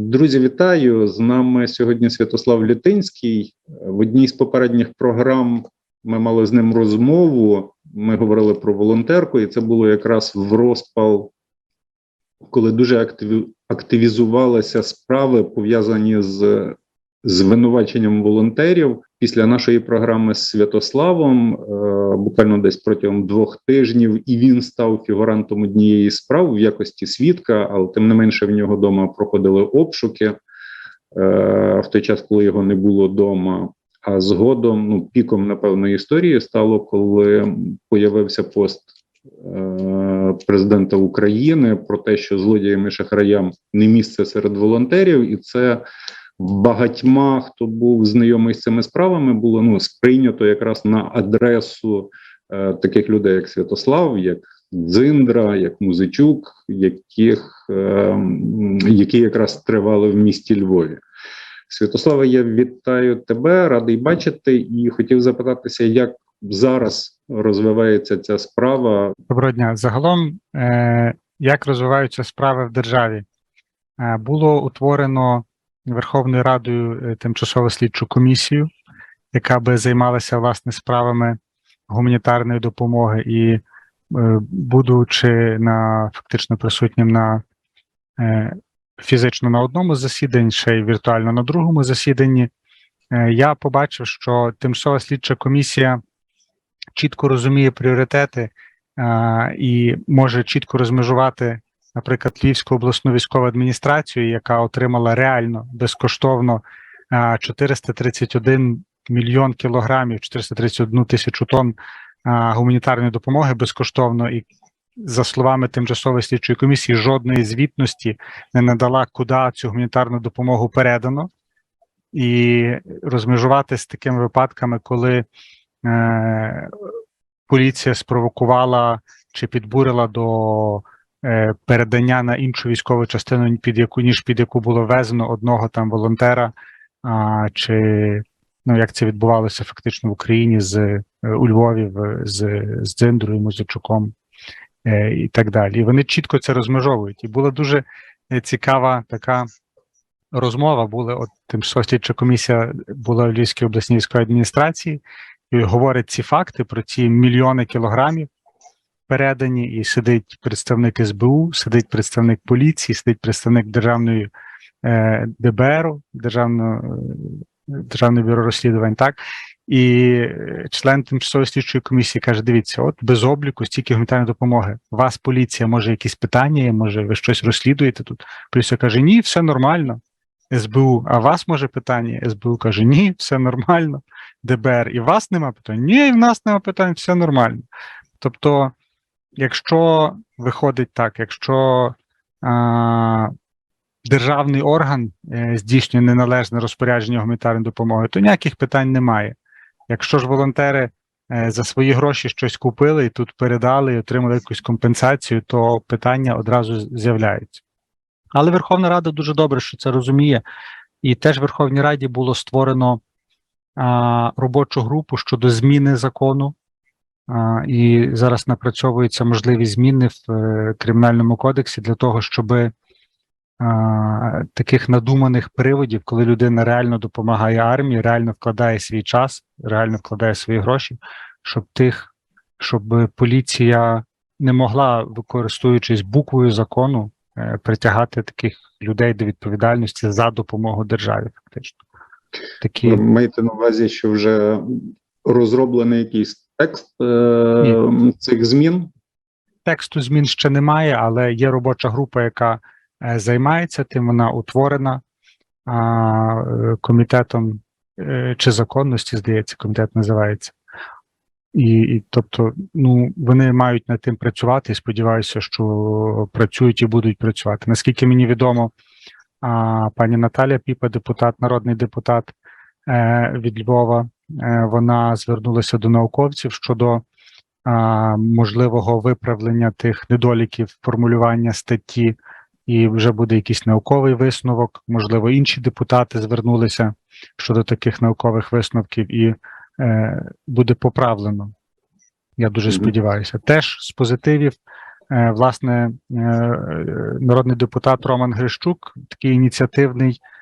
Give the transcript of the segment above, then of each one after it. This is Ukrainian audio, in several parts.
Друзі, вітаю! З нами сьогодні Святослав Лютинський. В одній з попередніх програм ми мали з ним розмову. Ми говорили про волонтерку, і це було якраз в розпал, коли дуже активізувалися справи, пов'язані з звинуваченням волонтерів. Після нашої програми з Святославом, е, буквально десь протягом двох тижнів, і він став фігурантом однієї справ в якості свідка, але тим не менше в нього вдома проходили обшуки е, в той час, коли його не було вдома. А згодом, ну, піком напевно історії стало, коли появився пост е, президента України про те, що злодіям і шахраям не місце серед волонтерів, і це багатьма, хто був знайомий з цими справами, було ну сприйнято якраз на адресу е, таких людей, як Святослав, як Дзиндра, як Музичук, яких е, які якраз тривали в місті Львові. Святослава, я вітаю тебе, радий бачити, і хотів запитатися, як зараз розвивається ця справа. Доброго дня. Загалом, е, як розвиваються справи в державі, е, було утворено Верховною Радою е, тимчасову слідчу комісію, яка би займалася власне справами гуманітарної допомоги, і, е, будучи на фактично присутнім на е, фізично на одному засіданні, ще й віртуально на другому засіданні, я побачив, що тимчасова слідча комісія чітко розуміє пріоритети і може чітко розмежувати наприклад, Львівську обласну військову адміністрацію, яка отримала реально безкоштовно 431 мільйон кілограмів, 431 тисячу тонн гуманітарної допомоги безкоштовно і. За словами тимчасової слідчої комісії, жодної звітності не надала, куди цю гуманітарну допомогу передано, і розмежувати з такими випадками, коли е, поліція спровокувала чи підбурила до передання на іншу військову частину, під яку ніж під яку було везено одного там волонтера, а, чи ну як це відбувалося фактично в Україні з е, у Львові з з Дзиндрою, Музичуком е, і так далі. І вони чітко це розмежовують. І була дуже цікава така розмова. Була от тимчасова слідча комісія була в Львівській обласній військовій адміністрації, і говорить ці факти про ці мільйони кілограмів передані, і сидить представник СБУ, сидить представник поліції, сидить представник державної е, ДБР, державного державного бюро розслідувань, так і член тимчасової слідчої комісії каже: дивіться, от без обліку стільки гуманітарної допомоги. Вас поліція може якісь питання, може, ви щось розслідуєте тут. Поліція каже: Ні, все нормально. СБУ, а вас може питання? СБУ каже: Ні, все нормально. ДБР, і вас нема питань? Ні, і в нас нема питань, все нормально. Тобто якщо виходить так, якщо а, державний орган е, здійснює неналежне розпорядження гуманітарної допомоги, то ніяких питань немає. Якщо ж волонтери е, за свої гроші щось купили і тут передали і отримали якусь компенсацію, то питання одразу з'являються. Але Верховна Рада дуже добре, що це розуміє, і теж в Верховній Раді було створено а, робочу групу щодо зміни закону і зараз напрацьовуються можливі зміни в е, кримінальному кодексі для того, щоб таких надуманих приводів, коли людина реально допомагає армії, реально вкладає свій час, реально вкладає свої гроші, щоб тих, щоб поліція не могла, використовуючись буквою закону, е, притягати таких людей до відповідальності за допомогу державі. Фактично, такі маєте на увазі, що вже розроблений якийсь текст е, цих змін? Тексту змін ще немає, але є робоча група, яка е, займається тим. Вона утворена комітетом е, чи законності, здається, комітет називається. І, і тобто, ну вони мають над тим працювати і сподіваюся, що працюють і будуть працювати. Наскільки мені відомо, а, пані Наталя Піпа, депутат, народний депутат е, від Львова, вона звернулася до науковців щодо можливого виправлення тих недоліків формулювання статті, і вже буде якийсь науковий висновок. Можливо, інші депутати звернулися щодо таких наукових висновків, і е, буде поправлено. Я дуже сподіваюся. Теж з позитивів е, власне е, народний депутат Роман Грищук, такий ініціативний, е,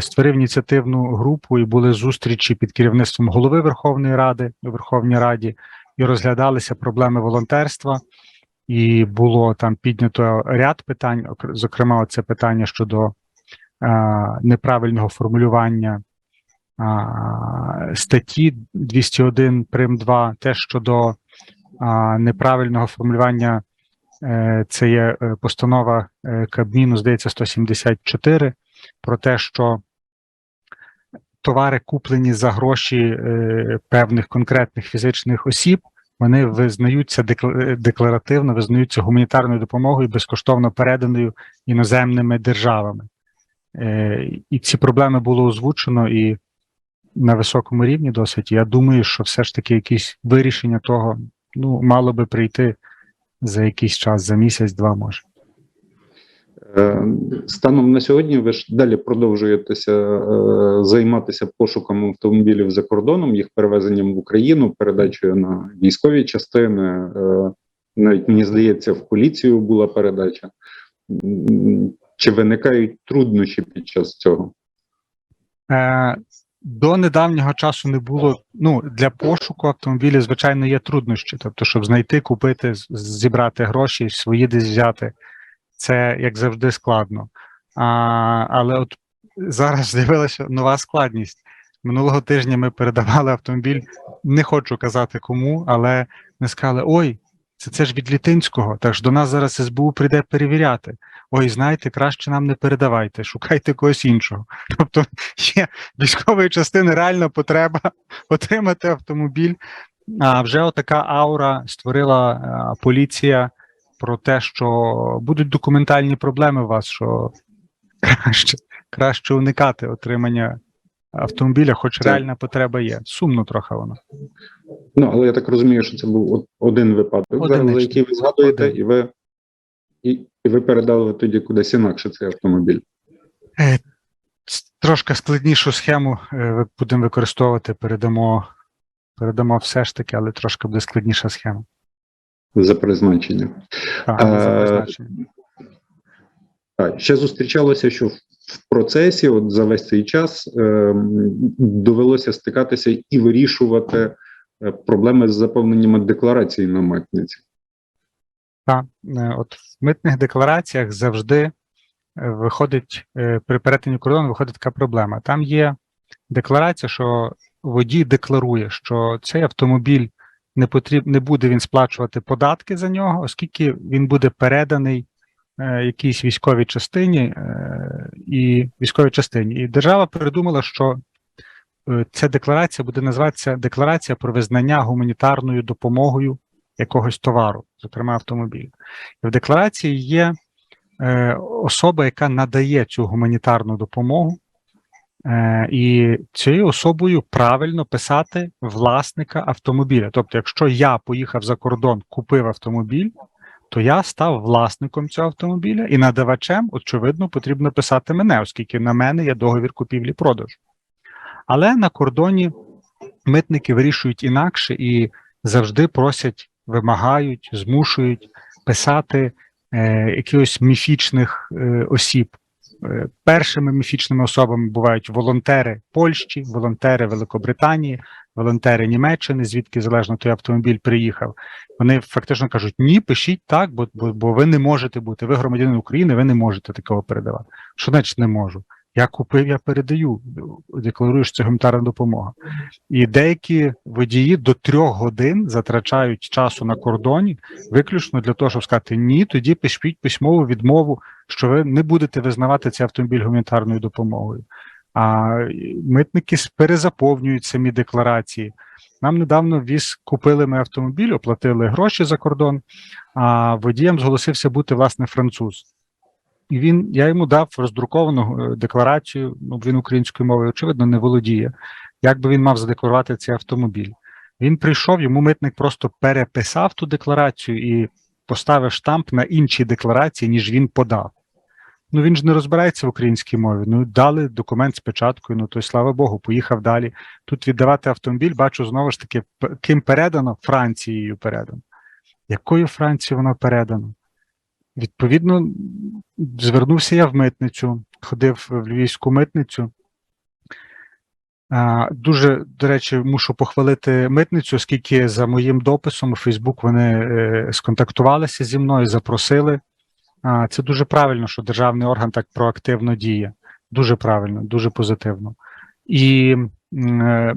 створив ініціативну групу і були зустрічі під керівництвом голови Верховної Ради у Верховній Раді, і розглядалися проблеми волонтерства. І було там піднято ряд питань, ок- зокрема, це питання щодо е, неправильного формулювання а, статті 201 прим 2, те щодо а, неправильного формулювання, е, це є е, постанова е, Кабміну, здається, 174, про те, що товари, куплені за гроші е, певних конкретних фізичних осіб, вони визнаються е, декларативно, визнаються гуманітарною допомогою, безкоштовно переданою іноземними державами. Е, І ці проблеми було озвучено і на високому рівні досить. Я думаю, що все ж таки якесь вирішення того ну, мало би прийти за якийсь час, за місяць-два може. Е, Станом на сьогодні ви ж далі продовжуєтеся е, займатися пошуком автомобілів за кордоном, їх перевезенням в Україну, передачею на військові частини. е, Навіть мені здається, в поліцію була передача. Чи виникають труднощі під час цього? До недавнього часу не було. Ну для пошуку автомобілів, звичайно, є труднощі. Тобто, щоб знайти, купити, зібрати гроші, свої десь взяти, це як завжди складно. А, але от зараз з'явилася нова складність. Минулого тижня ми передавали автомобіль. Не хочу казати кому, але ми сказали: ой, це, це ж від Літинського. Так ж до нас зараз СБУ прийде перевіряти. Ой, знаєте, краще нам не передавайте, шукайте когось іншого. Тобто є військової частини реальна потреба отримати автомобіль. А вже отака аура створила е, поліція про те, що будуть документальні проблеми у вас, що краще, краще уникати отримання автомобіля, хоч Так. реальна потреба є. Сумно трохи воно. Ну, але я так розумію, що це був один випадок, зараз, за який ви згадуєте, Один. і ви, і, і ви передали тоді кудись інакше цей автомобіль. С- Трошки складнішу схему е, будемо використовувати, передамо, передамо все ж таки, але трошки буде складніша схема. За призначенням. Так, за Е, призначенням. Так, ще зустрічалося, що в процесі, от за весь цей час, е, довелося стикатися і вирішувати е, проблеми з заповненням декларації на митниці. Так, е, от в митних деклараціях завжди виходить при перетині кордону виходить така проблема. Там є декларація, що водій декларує, що цей автомобіль не потріб, не буде він сплачувати податки за нього, оскільки він буде переданий е, якійсь військовій частині е, і військовій частині. І держава придумала, що е, ця декларація буде називатися декларація про визнання гуманітарною допомогою якогось товару, зокрема автомобіля. І в декларації є е, особа, яка надає цю гуманітарну допомогу, е, і цією особою правильно писати власника автомобіля. Тобто, якщо я поїхав за кордон, купив автомобіль, то я став власником цього автомобіля і надавачем, очевидно, потрібно писати мене, оскільки на мене є договір купівлі-продажу. Але на кордоні митники вирішують інакше і завжди просять, вимагають, змушують писати е, якихось міфічних е, осіб. Е, першими міфічними особами бувають волонтери Польщі, волонтери Великобританії, волонтери Німеччини, звідки залежно той автомобіль приїхав. Вони фактично кажуть: ні, пишіть так, бо, бо, бо ви не можете бути. Ви громадянин України, ви не можете такого передавати. Що значить не можу? Я купив, я передаю, декларую, це гуманітарна допомога. І деякі водії до трьох годин затрачають часу на кордоні виключно для того, щоб сказати ні, тоді пишіть письмову відмову, що ви не будете визнавати цей автомобіль гуманітарною допомогою. А митники перезаповнюють самі декларації. Нам недавно віз купили ми автомобіль, оплатили гроші за кордон, а водієм зголосився бути власне француз. І він, я йому дав роздруковану е, декларацію, ну він українською мовою, очевидно, не володіє. Як би він мав задекларувати цей автомобіль? Він прийшов, йому митник просто переписав ту декларацію і поставив штамп на іншій декларації, ніж він подав. Ну він ж не розбирається в українській мові. Ну дали документ з печаткою, ну то й слава Богу, поїхав далі. Тут віддавати автомобіль, бачу знову ж таки, ким передано Францією передано. Якою Францією воно передано? Відповідно, звернувся я в митницю, ходив в львівську митницю. Дуже, до речі, мушу похвалити митницю, оскільки за моїм дописом у Фейсбук вони е, сконтактувалися зі мною, запросили. Це дуже правильно, що державний орган так проактивно діє. Дуже правильно, дуже позитивно. І е,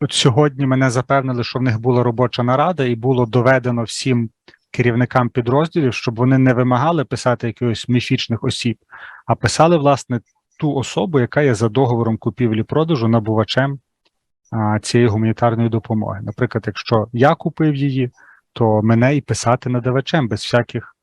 от сьогодні мене запевнили, що в них була робоча нарада, і було доведено всім керівникам підрозділів, щоб вони не вимагали писати якихось міфічних осіб, а писали, власне, ту особу, яка є за договором купівлі-продажу набувачем а, цієї гуманітарної допомоги. Наприклад, якщо я купив її, то мене і писати надавачем без всяких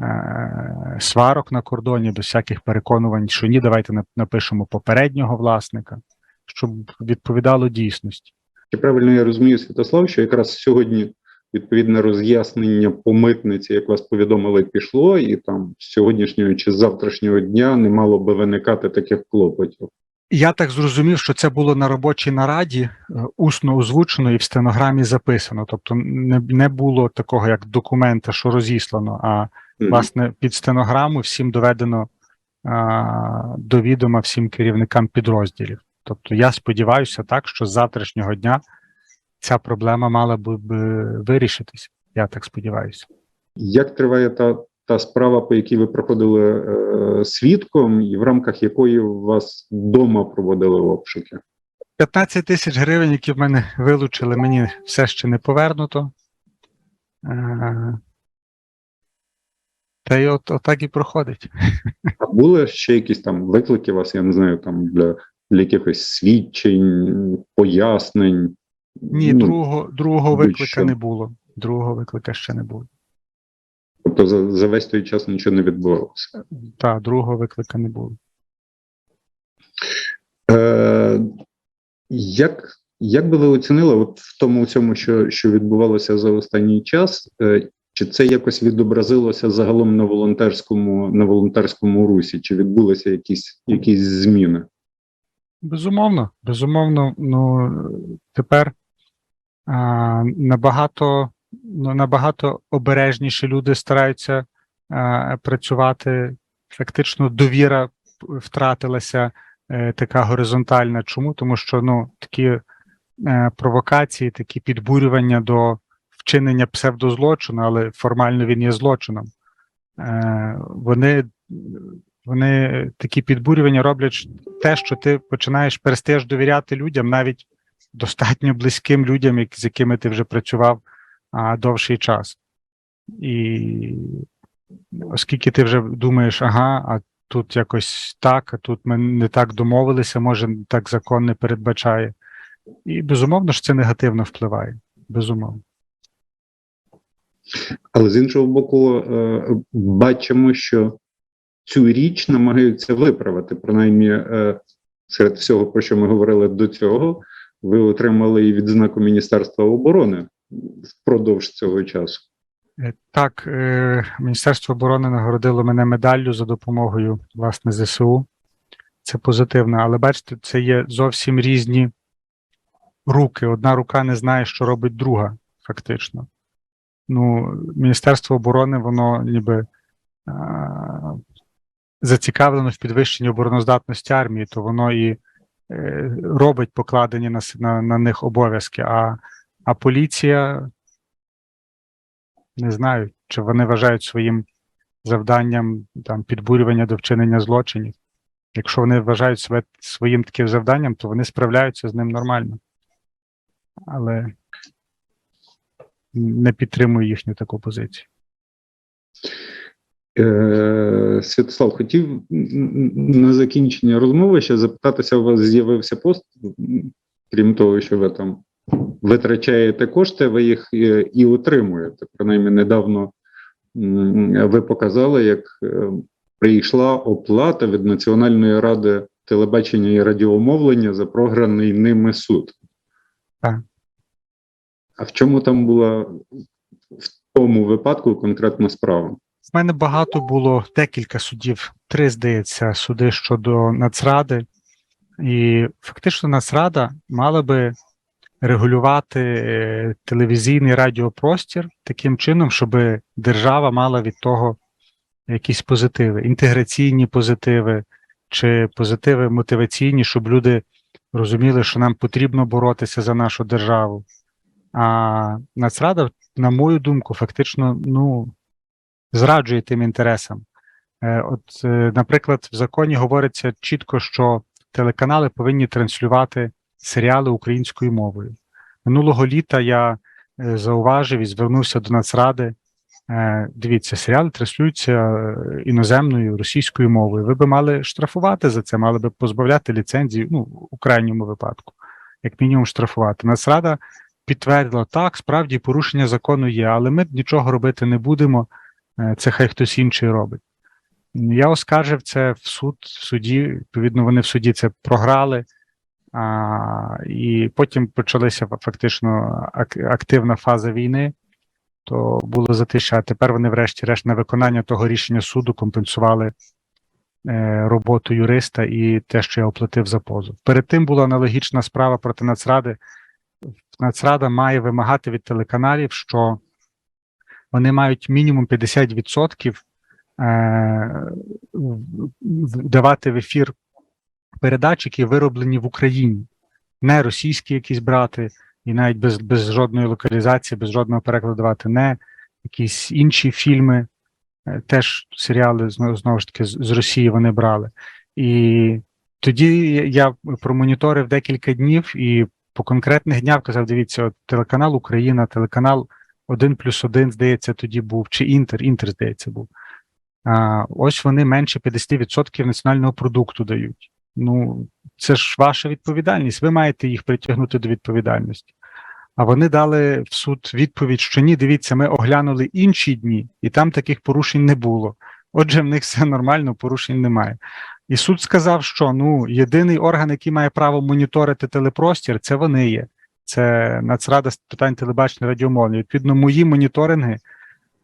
е- сварок на кордоні, без всяких переконувань, що ні, давайте нап- напишемо попереднього власника, щоб відповідало дійсності. Чи правильно я розумію, Святослав, що якраз сьогодні відповідне роз'яснення по митниці, як вас повідомили, пішло, і там з сьогоднішнього чи з завтрашнього дня не мало би виникати таких клопотів. Я так зрозумів, що це було на робочій нараді, е, усно озвучено і в стенограмі записано. Тобто не, не було такого, як документа, що розіслано, а Мгм. власне під стенограму всім доведено а, до відома всім керівникам підрозділів. Тобто я сподіваюся так, що з завтрашнього дня ця проблема мала би б вирішитися. Я так сподіваюся. Як триває та, та справа, по якій ви проходили е, свідком, і в рамках якої вас вдома проводили обшуки? 15 тисяч гривень, які в мене вилучили, мені все ще не повернуто. Е, Та й от, отак і проходить. А були ще якісь там виклики вас, я не знаю, там для, для якихось свідчень, пояснень? Ні, Ну, другого, другого виклика не було. Другого виклика ще не було. Тобто за, за весь той час нічого не відбувалося. Так, другого виклика не було. Е, як, як би ви оцінили от в тому всьому, що, що відбувалося за останній час, е, чи це якось відобразилося загалом на волонтерському, на волонтерському русі? Чи відбулися якісь, якісь зміни? Безумовно, безумовно, ну тепер набагато, ну, набагато обережніше люди стараються працювати. Фактично, довіра втратилася е, така горизонтальна. Чому? Тому що ну, такі е, провокації, такі підбурювання до вчинення псевдозлочину, але формально він є злочином. Е, вони, вони такі підбурювання роблять те, що ти починаєш перестаєш довіряти людям, навіть достатньо близьким людям, з якими ти вже працював а, довший час. І оскільки ти вже думаєш, ага, а тут якось так, а тут ми не так домовилися, може, так закон не передбачає. І безумовно ж це негативно впливає. Безумовно. Але з іншого боку, е, бачимо, що цю річ намагаються виправити. Принаймні, е, серед всього, про що ми говорили до цього, ви отримали і відзнаку Міністерства оборони впродовж цього часу. Е, Так, е, Міністерство оборони нагородило мене медаллю за допомогою власне ЗСУ. Це позитивно, але бачите, це є зовсім різні руки. Одна рука не знає, що робить друга, фактично. Ну, Міністерство оборони, воно ніби а, зацікавлено в підвищенні обороноздатності армії, то воно і робить покладені на, на, на них обов'язки. А, а поліція не знаю, чи вони вважають своїм завданням там підбурювання до вчинення злочинів. Якщо вони вважають себе своїм таким завданням, то вони справляються з ним нормально. Але не підтримую їхню таку позицію. Е, Святослав, хотів на закінчення розмови ще запитатися, у вас з'явився пост, крім того, що ви там витрачаєте кошти, ви їх е, і отримуєте. Принаймні, недавно ви показали, як е, прийшла оплата від Національної ради телебачення і радіомовлення за програний ними суд. Так. А в чому там була в тому випадку конкретна справа? В мене багато було декілька судів, три, здається, суди щодо Нацради. І фактично Нацрада мала би регулювати е, телевізійний радіопростір таким чином, щоб держава мала від того якісь позитиви, інтеграційні позитиви чи позитиви мотиваційні, щоб люди розуміли, що нам потрібно боротися за нашу державу. А Нацрада, на мою думку, фактично ну, зраджує тим інтересам. Е, От, е, наприклад, в законі говориться чітко, що телеканали повинні транслювати серіали українською мовою. Минулого літа я е, зауважив і звернувся до Нацради. Дивіться, серіали транслюються іноземною російською мовою. Ви би мали штрафувати за це, мали би позбавляти ліцензії, ну, у крайньому випадку, як мінімум штрафувати. Нацрада підтвердила, так, справді порушення закону є, але ми нічого робити не будемо. Е, Це хай хтось інший робить. Я оскаржив це в суд, в суді. Відповідно, вони в суді це програли. А, і потім почалася фактично ак- активна фаза війни. То було затиша. А тепер вони, врешті-решт, на виконання того рішення суду компенсували е, роботу юриста і те, що я оплатив за позов. Перед тим була аналогічна справа проти Нацради. Нацрада має вимагати від телеканалів, що вони мають мінімум 50% е, давати в ефір передач, які вироблені в Україні, не російські якісь брати, і навіть без, без жодної локалізації, без жодного перекладу давати, не якісь інші фільми, е, теж серіали знову, ж таки з Росії вони брали. І тоді я промоніторив декілька днів і по конкретних днях казав: дивіться, от телеканал Україна, телеканал 1 плюс 1, здається, тоді був, чи Інтер, Інтер, здається, був. А, ось вони менше 50% національного продукту дають. Ну, це ж ваша відповідальність. Ви маєте їх притягнути до відповідальності. А вони дали в суд відповідь, що ні, дивіться, ми оглянули інші дні, і там таких порушень не було. Отже, в них все нормально, порушень немає. І суд сказав, що ну єдиний орган, який має право моніторити телепростір, це вони є. Це Нацрада з питань телебачення радіомовлення. Відповідно, мої моніторинги,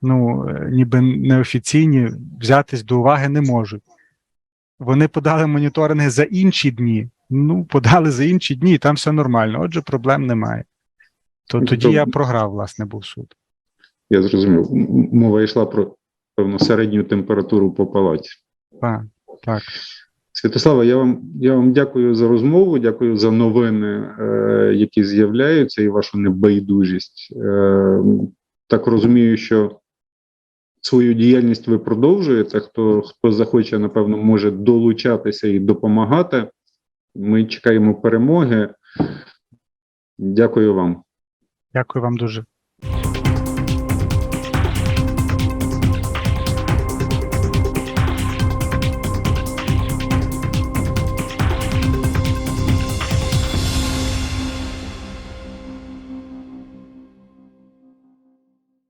ну е, ніби неофіційні, взятись до уваги не можуть. Вони подали моніторинги за інші дні. Ну, подали за інші дні, і там все нормально. Отже, проблем немає. То Ну, тоді то- я програв, власне, був суд. Я зрозумів. Мова йшла про певну середню температуру по палаті. Так, так. Святослава, я вам я вам дякую за розмову, дякую за новини, е, які з'являються, і вашу небайдужість. Е, так розумію, що свою діяльність ви продовжуєте. Хто хто захоче, напевно, може долучатися і допомагати. Ми чекаємо перемоги. Дякую вам. Дякую вам дуже.